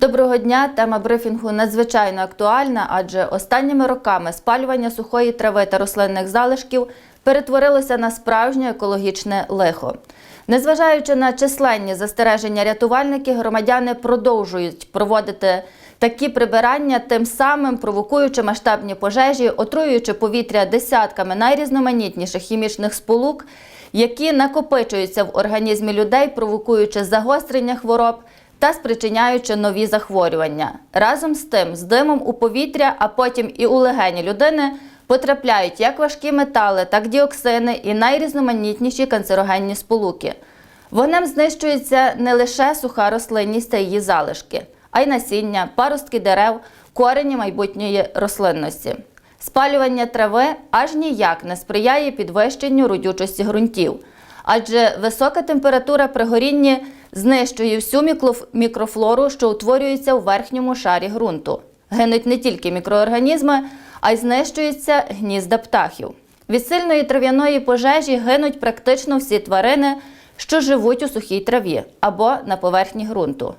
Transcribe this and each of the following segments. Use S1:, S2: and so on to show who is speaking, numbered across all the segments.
S1: Доброго дня. Тема брифінгу надзвичайно актуальна, адже останніми роками спалювання сухої трави та рослинних залишків перетворилося на справжнє екологічне лихо. Незважаючи на численні застереження рятувальники, громадяни продовжують проводити такі прибирання, тим самим провокуючи масштабні пожежі, отруюючи повітря десятками найрізноманітніших хімічних сполук, які накопичуються в організмі людей, провокуючи загострення хвороб та спричиняючи нові захворювання. Разом з тим, з димом у повітря, а потім і у легені людини потрапляють як важкі метали, так діоксини і найрізноманітніші канцерогенні сполуки. Вогнем знищується не лише суха рослинність та її залишки, а й насіння, паростки дерев, корені майбутньої рослинності. Спалювання трави аж ніяк не сприяє підвищенню родючості ґрунтів, адже висока температура при горінні знищує всю мікрофлору, що утворюється у верхньому шарі ґрунту. Гинуть не тільки мікроорганізми, а й знищуються гнізда птахів. Від сильної трав'яної пожежі гинуть практично всі тварини, що живуть у сухій траві або на поверхні ґрунту.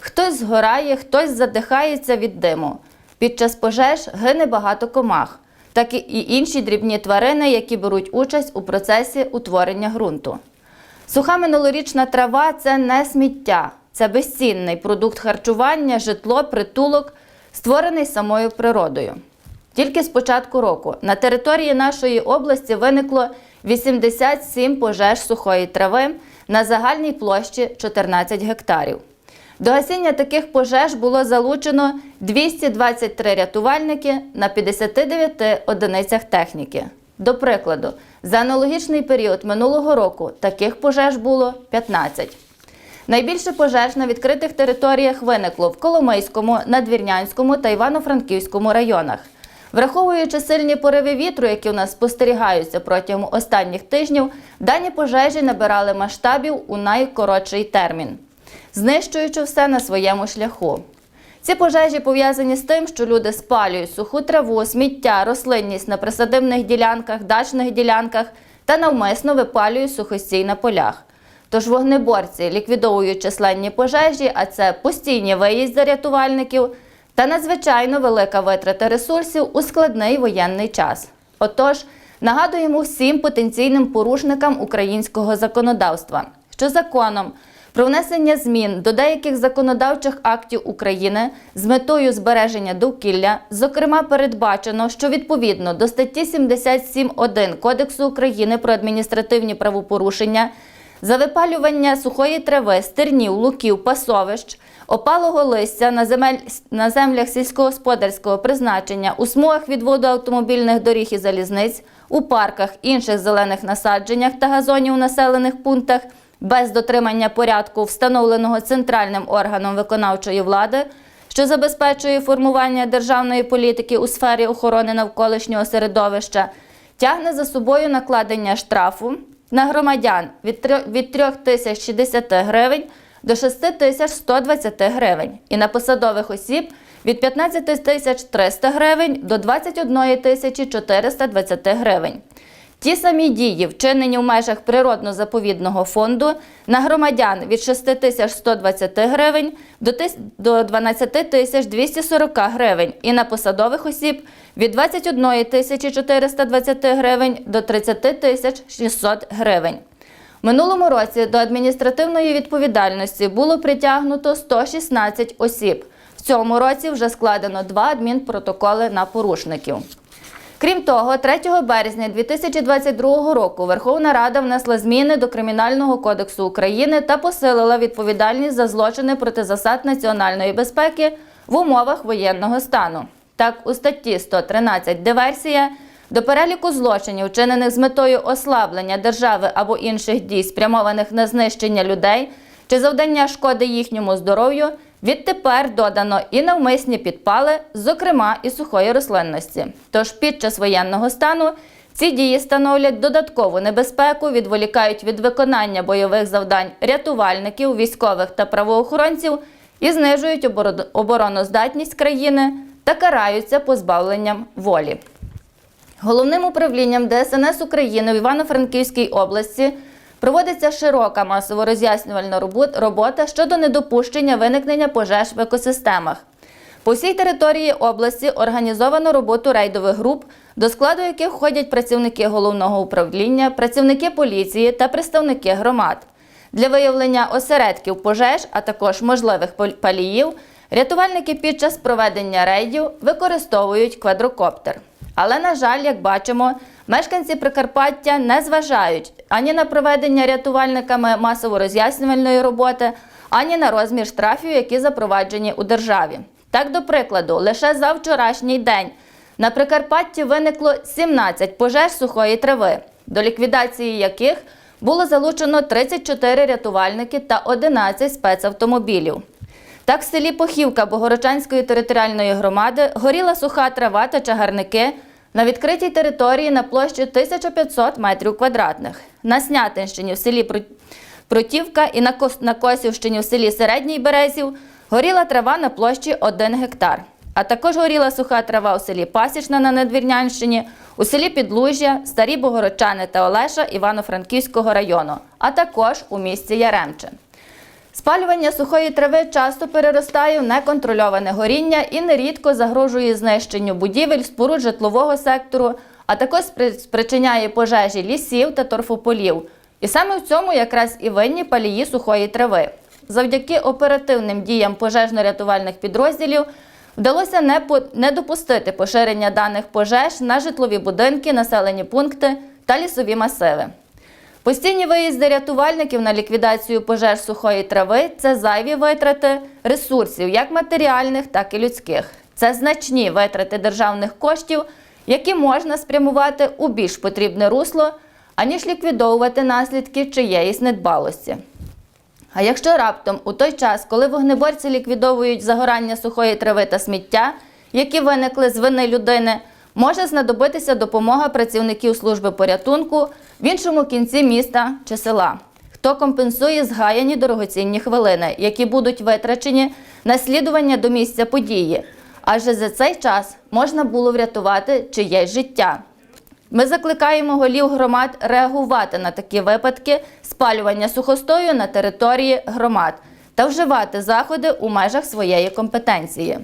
S1: Хтось згорає, хтось задихається від диму. Під час пожеж гине багато комах, так і інші дрібні тварини, які беруть участь у процесі утворення ґрунту. Суха минулорічна трава це не сміття, це безцінний продукт харчування, житло, притулок, створений самою природою. Тільки з початку року на території нашої області виникло 87 пожеж сухої трави на загальній площі 14 гектарів. До гасіння таких пожеж було залучено 223 рятувальники на 59 одиницях техніки. До прикладу, за аналогічний період минулого року таких пожеж було 15. Найбільше пожеж на відкритих територіях виникло в Коломийському, Надвірнянському та Івано-Франківському районах. Враховуючи сильні пориви вітру, які у нас спостерігаються протягом останніх тижнів, дані пожежі набирали масштабів у найкоротший термін, знищуючи все на своєму шляху. Ці пожежі пов'язані з тим, що люди спалюють суху траву, сміття, рослинність на присадибних ділянках, дачних ділянках та навмисно випалюють сухостій на полях. Тож вогнеборці ліквідовують численні пожежі, а це постійні виїзди рятувальників та надзвичайно велика витрата ресурсів у складний воєнний час. Отож, нагадуємо всім потенційним порушникам українського законодавства, що законом про внесення змін до деяких законодавчих актів України з метою збереження довкілля, зокрема, передбачено, що відповідно до статті 77.1 Кодексу України про адміністративні правопорушення за випалювання сухої трави, стернів, луків, пасовищ, опалого листя на, земель, на землях сільськогосподарського призначення, у смугах відводу автомобільних доріг і залізниць, у парках, інших зелених насадженнях та газонів у населених пунктах без дотримання порядку, встановленого центральним органом виконавчої влади, що забезпечує формування державної політики у сфері охорони навколишнього середовища, тягне за собою накладення штрафу на громадян від трьох- 3 тисяч 60 гривень до 6 тисяч 120 гривень і на посадових осіб від 15 тисяч 300 гривень до 21 тисячі 420 гривень. Ті самі дії, вчинені в межах природно-заповідного фонду, на громадян від 6 тисяч 120 гривень до тис- 12 тисяч 240 гривень і на посадових осіб від 21 тисячі 420 гривень до 30 тисяч 600 гривень. Минулому році до адміністративної відповідальності було притягнуто 116 осіб. В цьому році вже складено два адмінпротоколи на порушників. Крім того, 3 березня 2022 року Верховна Рада внесла зміни до Кримінального кодексу України та посилила відповідальність за злочини проти засад національної безпеки в умовах воєнного стану. Так, у статті 113 диверсія до переліку злочинів, вчинених з метою ослаблення держави або інших дій, спрямованих на знищення людей чи завдання шкоди їхньому здоров'ю, відтепер додано і навмисні підпали, зокрема і сухої рослинності. Тож під час воєнного стану ці дії становлять додаткову небезпеку, відволікають від виконання бойових завдань рятувальників, військових та правоохоронців і знижують обороноздатність країни та караються позбавленням волі. Головним управлінням ДСНС України в Івано-Франківській області Проводиться широка масово роз'яснювальна робот- робота щодо недопущення виникнення пожеж в екосистемах. По всій території області організовано роботу рейдових груп, до складу яких входять працівники головного управління, працівники поліції та представники громад. Для виявлення осередків пожеж, а також можливих пал- паліїв, рятувальники під час проведення рейдів використовують квадрокоптер. Але, на жаль, як бачимо, мешканці Прикарпаття не зважають ані на проведення рятувальниками масово роз'яснювальної роботи, ані на розмір штрафів, які запроваджені у державі. Так, до прикладу, лише за вчорашній день на Прикарпатті виникло 17 пожеж сухої трави, до ліквідації яких було залучено 34 рятувальники та 11 спецавтомобілів. Так, в селі Похівка Богородчанської територіальної громади горіла суха трава та чагарники на відкритій території на площі 1500 метрів квадратних. На Снятинщині в селі Протівка і на Косівщині в селі Середній Березів горіла трава на площі 1 гектар. А також горіла суха трава у селі Пасічна на Надвірнянщині, у селі Підлужжя, Старі Богородчани та Олеша Івано-Франківського району, а також у місті Яремче. Спалювання сухої трави часто переростає в неконтрольоване горіння і нерідко загрожує знищенню будівель, споруд житлового сектору, а також спри- спричиняє пожежі лісів та торфополів. І саме в цьому якраз і винні палії сухої трави. Завдяки оперативним діям пожежно-рятувальних підрозділів вдалося не, по- не допустити поширення даних пожеж на житлові будинки, населені пункти та лісові масиви. Постійні виїзди рятувальників на ліквідацію пожеж сухої трави це зайві витрати ресурсів, як матеріальних, так і людських. Це значні витрати державних коштів, які можна спрямувати у більш потрібне русло, аніж ліквідовувати наслідки чиєїсь недбалості. А якщо раптом у той час, коли вогнеборці ліквідовують загорання сухої трави та сміття, які виникли з вини людини, може знадобитися допомога працівників служби порятунку в іншому кінці міста чи села. Хто компенсує згаяні дорогоцінні хвилини, які будуть витрачені на слідування до місця події, адже за цей час можна було врятувати чиєсь життя. Ми закликаємо голів громад реагувати на такі випадки спалювання сухостою на території громад та вживати заходи у межах своєї компетенції.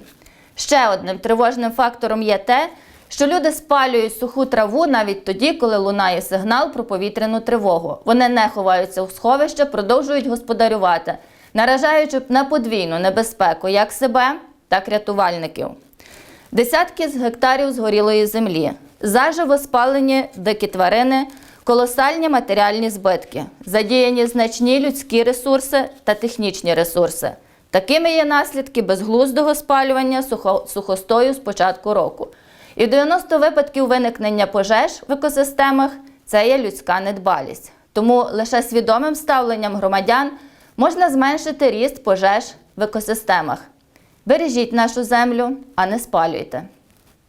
S1: Ще одним тривожним фактором є те, що люди спалюють суху траву навіть тоді, коли лунає сигнал про повітряну тривогу. Вони не ховаються у сховище, продовжують господарювати, наражаючи на подвійну небезпеку як себе, так і рятувальників. Десятки з гектарів згорілої землі, заживо спалені дикі тварини, колосальні матеріальні збитки, задіяні значні людські ресурси та технічні ресурси. Такими є наслідки безглуздого спалювання сухо- сухостою з початку року. І 90 випадків виникнення пожеж в екосистемах це є людська недбалість. Тому лише свідомим ставленням громадян можна зменшити ріст пожеж в екосистемах. Бережіть нашу землю, а не спалюйте.